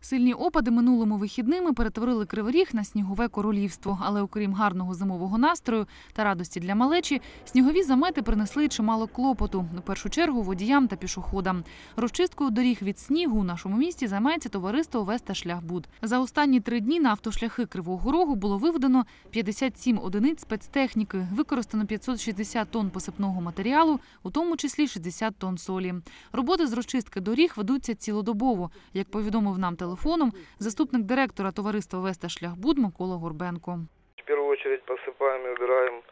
Сильні опади минулими вихідними перетворили Кривий Ріг на снігове королівство. Але окрім гарного зимового настрою та радості для малечі, снігові замети принесли чимало клопоту. У першу чергу водіям та пішоходам. Розчисткою доріг від снігу у нашому місті займається товариство Веста Шляхбуд. За останні три дні на автошляхи Кривого Рогу було виведено 57 одиниць спецтехніки, використано 560 тонн посипного матеріалу, у тому числі 60 тонн солі. Роботи з розчистки доріг ведуться цілодобово, як повідомив нам телефоном заступник директора товариства Веста Шляхбуд Микола Горбенко. В первую очередь посыпаем и убираем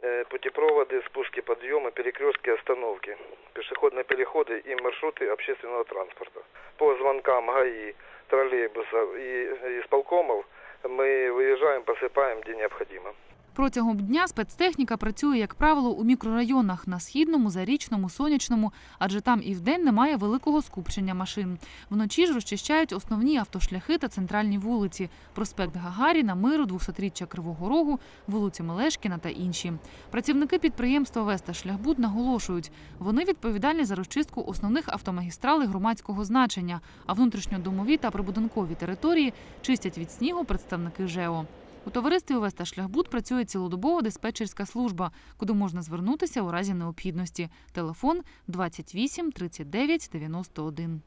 э, путепроводы, спуски, подъемы, перекрестки, остановки, пешеходные переходы и маршруты общественного транспорта. По звонкам ГАИ, троллейбусов и исполкомов мы выезжаем, посыпаем, где необходимо. Протягом дня спецтехніка працює, як правило, у мікрорайонах на східному, зарічному, сонячному, адже там і вдень немає великого скупчення машин. Вночі ж розчищають основні автошляхи та центральні вулиці: проспект Гагаріна, Миру, 200-річчя Кривого Рогу, вулицю Мелешкіна та інші. Працівники підприємства Веста Шляхбуд наголошують, вони відповідальні за розчистку основних автомагістралей громадського значення, а внутрішньодомові та прибудинкові території чистять від снігу представники ЖЕО. У товаристві Веста Шляхбуд працює цілодобова диспетчерська служба, куди можна звернутися у разі необхідності. Телефон 28 39 91.